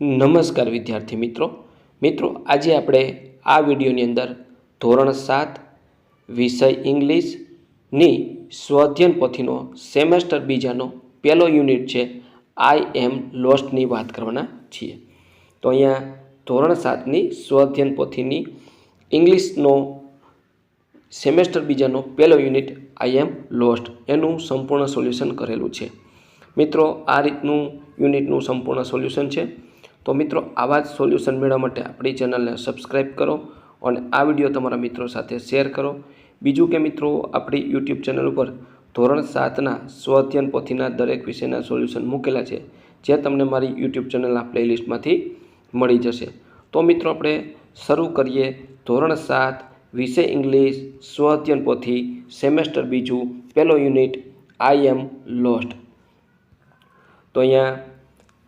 નમસ્કાર વિદ્યાર્થી મિત્રો. મિત્રો, આજે આપણે આ વિડીયોની અંદર ધોરણ સાત, વિષય ઇંગ્લિશની સ્વાધ્યન પોથીનો સેમેસ્ટર બીજાનો પહેલો યુનિટ છે આઈ એમ લોસ્ટની વાત કરવાના છીએ. તો અહીંયા ધોરણ સાતની સ્વાધ્યન પોથીની ઇંગ્લિશનો સેમેસ્ટર બીજાનો પહેલો યુનિટ આઈ એમ લોસ્ટ એનું સંપૂર્ણ સોલ્યુશન કરેલું છે. મિત્રો, આ રીતનું યુનિટનું સંપૂર્ણ સોલ્યુશન છે. તો મિત્રો, આવા જ સોલ્યુશન મેળવવા માટે આપણી ચેનલને સબસ્ક્રાઈબ કરો અને આ વીડિયો તમારા મિત્રો સાથે શેર કરો. બીજું કે મિત્રો, આપણી યુટ્યુબ ચેનલ ઉપર ધોરણ સાતના સ્વઅધ્યયન પોથીના દરેક વિષયના સોલ્યુશન મૂકેલા છે, જે તમને મારી યુટ્યુબ ચેનલના પ્લેલિસ્ટમાંથી મળી જશે. તો મિત્રો, આપણે શરૂ કરીએ ધોરણ સાત, વિષય ઇંગ્લિશ સ્વઅધ્યયન પોથી સેમેસ્ટર બીજું પહેલો યુનિટ આઈ એમ લોસ્ટ તો અહીંયા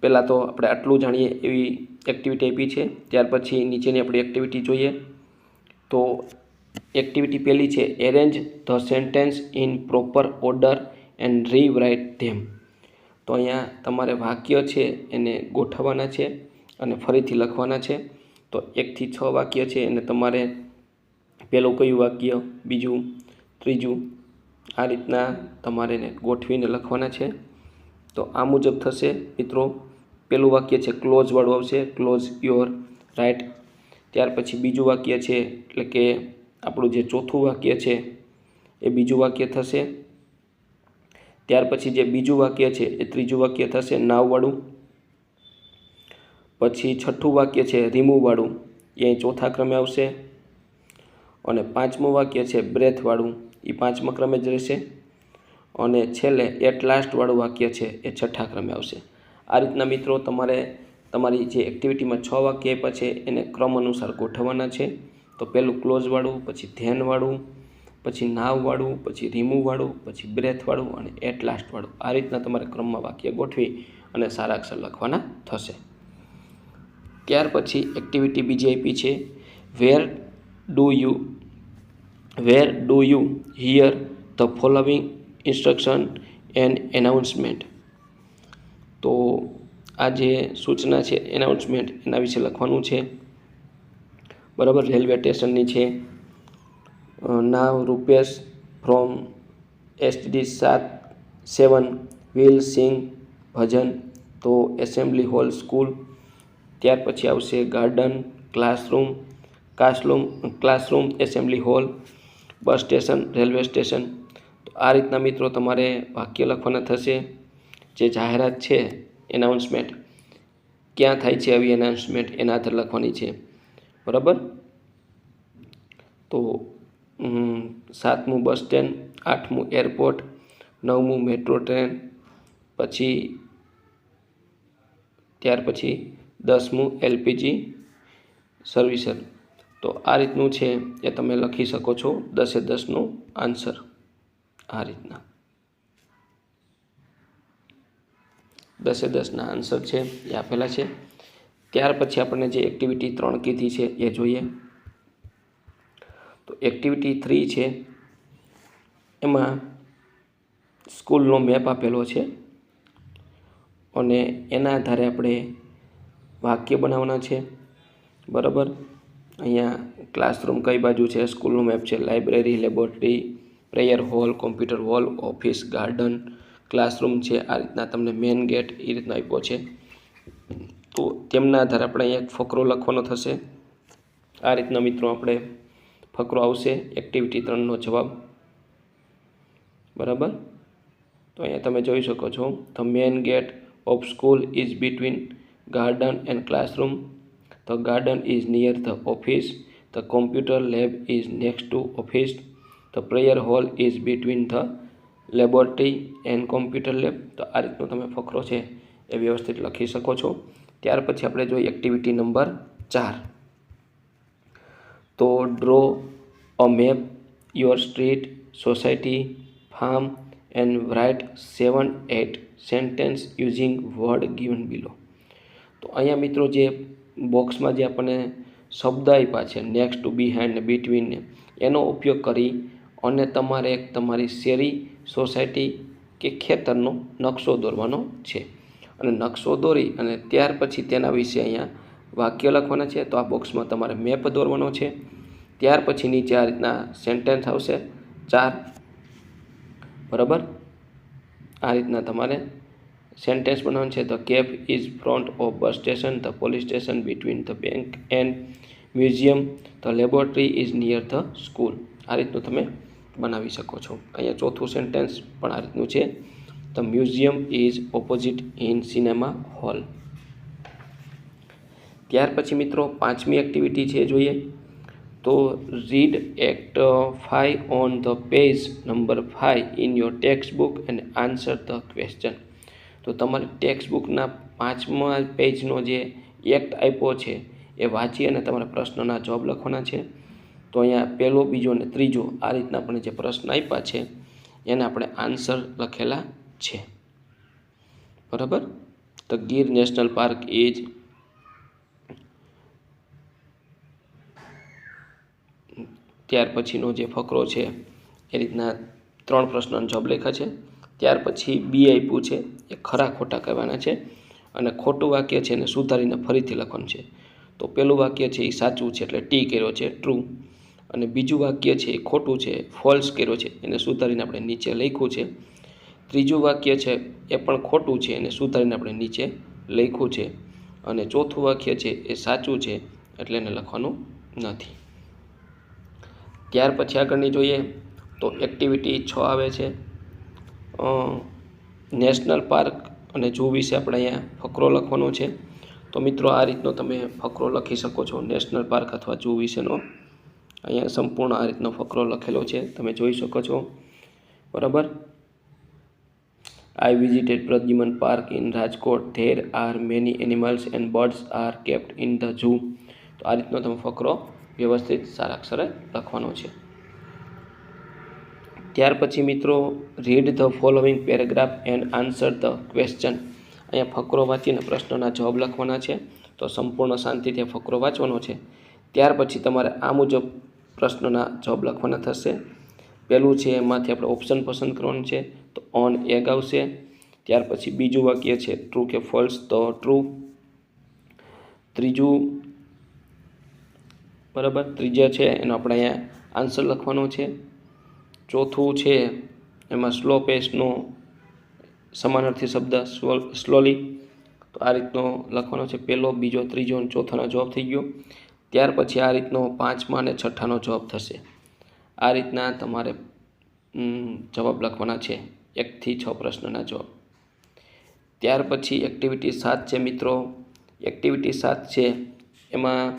પહેલાં તો આપણે આટલું જાણીએ એવી એક્ટિવિટી આપી છે. ત્યાર પછી નીચેની આપણી એક્ટિવિટી જોઈએ. તો એક્ટિવિટી પહેલી છે arrange the sentence in proper order and rewrite them તો અહીંયા તમારે વાક્ય છે એને ગોઠવવાના છે અને ફરીથી લખવાના છે. તો એકથી છ વાક્ય છે એને તમારે પહેલું કયું વાક્ય, બીજું, ત્રીજું, આ રીતના તમારે એને ગોઠવીને લખવાના છે. તો આ મુજબ થશે મિત્રો. પહેલું વાક્ય છે ક્લોઝવાળું આવશે ક્લોઝ યોર રાઇટ ત્યાર પછી બીજું વાક્ય છે, એટલે કે આપણું જે ચોથું વાક્ય છે, એ બીજું વાક્ય થશે. ત્યાર પછી જે બીજું વાક્ય છે, એ ત્રીજું વાક્ય થશે નાવવાળું પછી છઠ્ઠું વાક્ય છે રિમૂવવાળું એ અહીં ચોથા ક્રમે આવશે. અને પાંચમું વાક્ય છે બ્રેથવાળું એ પાંચમા ક્રમે જ રહેશે. અને છેલ્લે એટ લાસ્ટવાળું વાક્ય છે, એ છઠ્ઠા ક્રમે આવશે. આ રીતના મિત્રો તમારે તમારી જે એક્ટિવિટીમાં છ વાક્ય છે, એને ક્રમ અનુસાર ગોઠવવાના છે. તો પહેલું ક્લોઝવાળું પછી ધ્યાનવાળું પછી નાવવાળું પછી રિમૂવવાળું પછી બ્રેથવાળું અને એટ લાસ્ટવાળું આ રીતના તમારે ક્રમમાં વાક્ય ગોઠવી અને સારા અક્ષર લખવાના થશે. ત્યાર પછી એક્ટિવિટી બીજી આપી છે. Where do you where do you hear the following instruction and announcement તો આ જે સૂચના છે એનાઉન્સમેન્ટ એના વિશે લખવાનું છે. બરાબર રેલવે સ્ટેશનની છે. નાવ રૂપેશ ફ્રોમ એસટીડી સાત સેવન વિલ સિંગ ભજન, તો એસેમ્બલી હોલ સ્કૂલ ત્યાર પછી આવશે garden classroom classroom classroom assembly hall bus station railway station તો આ રીતના મિત્રો તમારે વાક્ય લખવાના થશે. જે જાહેરાત છે એનાઉન્સમેન્ટ ક્યાં થાય છે આવી એનાઉન્સમેન્ટ એના આધારે લખવાની છે. બરાબર? તો સાતમું બસ સ્ટેન્ડ, આઠમું એરપોર્ટ, નવમું મેટ્રો ટ્રેન, પછી, ત્યાર પછી દસમું એલપીજી સર્વિસર. તો આ રીતનું છે એ તમે લખી શકો છો દસે દસનું આન્સર. આ રીતના. દસે દસના આન્સર છે, એ આપેલા છે. ત્યાર પછી આપણને જે એક્ટિવિટી ત્રણ કીધી છે, એ જોઈએ. તો એક્ટિવિટી થ્રી છે, એમાં સ્કૂલનો મેપ આપેલો છે. અને એના આધારે આપણે વાક્ય બનાવવાના છે. બરાબર? અહીંયા ક્લાસરૂમ કઈ બાજુ છે? સ્કૂલનો મેપ છે library laboratory prayer hall computer hall office garden classroom છે, આ રીતના તમને મેન ગેટ એ રીતનો આપ્યો છે. તો તેમના આધારે આપણે અહીંયા એક ફકરો લખવાનો થશે. આ રીતના મિત્રો આપણે ફકરો આવશે એક્ટિવિટી ત્રણનો જવાબ. બરાબર? તો અહીંયા તમે જોઈ શકો છો the main gate of school is between garden and classroom the garden is near the office the computer lab is next to office the prayer hall is between the laboratory and computer lab, તો આ રીતનો તમે ફકરો છે એ વ્યવસ્થિત લખી શકો છો. ત્યાર પછી આપણે જોઈએ એક્ટિવિટી નંબર ચાર. તો draw a map your street, society, farm, and write seven eight sentence using word given below. તો અહીંયા મિત્રો જે બોક્સમાં જે આપણને શબ્દ આપ્યા છે, નેક્સ્ટ ટુ બિહાઇન્ડ ને બિટવીન, ને, એનો ઉપયોગ કરી અને તમારે એક તમારી શેરી, સોસાયટી કે ખેતરનો નકશો દોરવાનો છે. અને નકશો દોરી અને ત્યાર પછી તેના વિશે અહીંયા વાક્ય લખવાના છે. તો આ બોક્સમાં તમારે મેપ દોરવાનો છે. ત્યાર પછી નીચે આ રીતના સેન્ટેન્સ આવશે. ચાર. બરાબર? આ રીતના તમારે સેન્ટેન્સ બનાવવાનું છે. The cafe is front of bus station, the police station between the bank and museum, the laboratory is near the school. આ રીતનું તમે બનાવી શકો છો. અહીંયા ચોથું સેન્ટેન્સ પણ આ રીતનું છે. The museum is opposite in cinema hall ત્યાર પછી મિત્રો પાંચમી એક્ટિવિટી છે જોઈએ. તો read act five on the page number five in your text book and answer the question તો તમારે ટેક્સ્ટ બુકના પાંચમા પેજનો જે એક્ટ આપ્યો છે, એ વાંચી અને તમારા પ્રશ્નના જવાબ લખવાના છે. તો અહીંયા પહેલો, બીજો અને ત્રીજો આ રીતના આપણે જે પ્રશ્ન આપ્યા છે, એને આપણે આન્સર લખેલા છે. બરાબર? તો ગીર નેશનલ પાર્ક ઇઝ ત્યાર પછીનો જે ફકરો છે, એ રીતના ત્રણ પ્રશ્નનો જવાબ લેખા છે. ત્યાર પછી બી આપ્યું છે, એ ખરા ખોટા કહેવાના છે અને ખોટું વાક્ય છે એને સુધારીને ફરીથી લખવાનું છે. તો પહેલું વાક્ય છે એ સાચું છે, એટલે ટી કર્યો છે ટ્રુ અને બીજું વાક્ય છે એ ખોટું છે ફોલ્સ કર્યો છે, એને સુધારીને આપણે નીચે લખ્યું છે. ત્રીજું વાક્ય છે, એ પણ ખોટું છે, એને સુધારીને આપણે નીચે લખ્યું છે. અને ચોથું વાક્ય છે, એ સાચું છે, એટલે એને લખવાનું નથી. ત્યાર પછી આગળની જોઈએ, તો એક્ટિવિટી છ આવે છે. નેશનલ પાર્ક અને જૂ વિશે આપણે અહીંયા ફકરો લખવાનો છે. તો મિત્રો, આ રીતનો તમે ફકરો લખી શકો છો નેશનલ પાર્ક અથવા જૂ વિશેનો અહીંયા સંપૂર્ણ આ રીતનો ફકરો લખેલો છે, તમે જોઈ શકો છો. બરાબર? I visited Pradyuman park in Rajkot there are many animals and birds are kept in the zoo તો આ રીતનો તમે ફકરો વ્યવસ્થિત સારા અક્ષરે લખવાનો છે. ત્યાર પછી મિત્રો read the following paragraph and answer the question અહીંયા ફકરો વાંચીને પ્રશ્નના જવાબ લખવાના છે. તો સંપૂર્ણ શાંતિથી ફકરો વાંચવાનો છે. ત્યાર પછી તમારે આ મુજબ પ્રશ્નના જવાબ લખવાના થશે. પહેલું છે, એમાંથી આપણે ઓપ્શન પસંદ કરવાનું છે, તો ઓન એગ આવશે. ત્યાર પછી બીજું વાક્ય છે ટ્રુ કે ફોલ્સ તો ટ્રુ ત્રીજું, બરાબર, ત્રીજા છે, એનો આપણે અહીંયા આન્સર લખવાનો છે. ચોથું છે, એમાં સ્લો પેસનો સમાનાર્થી શબ્દ સ્લોલી તો આ રીતનો લખવાનો છે, પહેલો, બીજો, ત્રીજો અને ચોથોનો જવાબ થઈ ગયો. ત્યાર પછી આ રીતનો પાંચમા અને છઠ્ઠાનો જવાબ થશે. આ રીતના તમારે જવાબ લખવાના છે. એકથી છ પ્રશ્નના જવાબ. ત્યાર પછી એક્ટિવિટી સાત છે મિત્રો. એક્ટિવિટી સાત છે. એમાં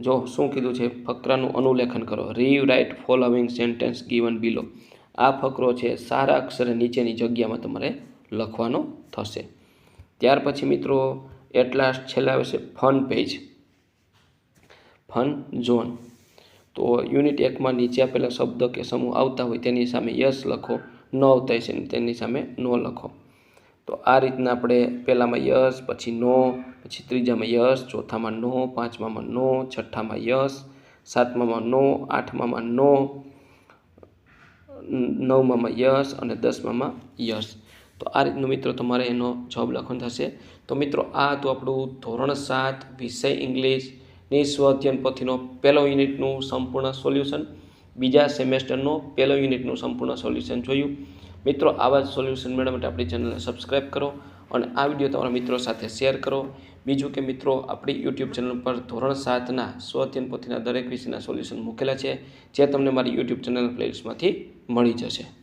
જો શું કીધું છે? ફકરાનું અનુલેખન કરો. Rewrite following sentence given below આ ફકરો છે સારા અક્ષરે નીચેની જગ્યામાં તમારે લખવાનો થશે. ત્યાર પછી મિત્રો એટલા છેલ્લા આવે છે ફન પેજ ફન ઝોન. તો યુનિટ એકમાં નીચે આપેલા શબ્દ કે સમૂહ આવતા હોય તેની સામે યસ લખો, ન આવતા છે તેની સામે નો લખો. તો આ રીતના આપણે પહેલામાં યસ, પછી નો, પછી ત્રીજામાં યસ, ચોથામાં નો, પાંચમામાં નો, છઠ્ઠામાં યસ, સાતમામાં નો, આઠમામાં નો, નવમામાં યસ અને દસમામાં યસ. તો આ રીતનું મિત્રો તમારે એનો જવાબ લખવાનો થશે. તો મિત્રો, આ હતું આપણું ધોરણ સાત વિષય ઇંગ્લિશની સ્વ અધ્યયન પોથીનો પહેલો યુનિટનું સંપૂર્ણ સોલ્યુશન, બીજા સેમેસ્ટરનો પહેલો યુનિટનું સંપૂર્ણ સોલ્યુશન જોયું. મિત્રો, આવા જ સોલ્યુશન મેળવવા માટે આપણી ચેનલને સબસ્ક્રાઈબ કરો અને આ વીડિયો તમારા મિત્રો સાથે શેર કરો. બીજું કે મિત્રો, આપણી યુટ્યુબ ચેનલ પર ધોરણ સાતના સ્વઅધ્યયન પોથીના દરેક વિષયના સોલ્યુશન મૂકેલા છે, જે તમને મારી યુટ્યુબ ચેનલ પ્લેલિસ્ટમાંથી મળી જશે.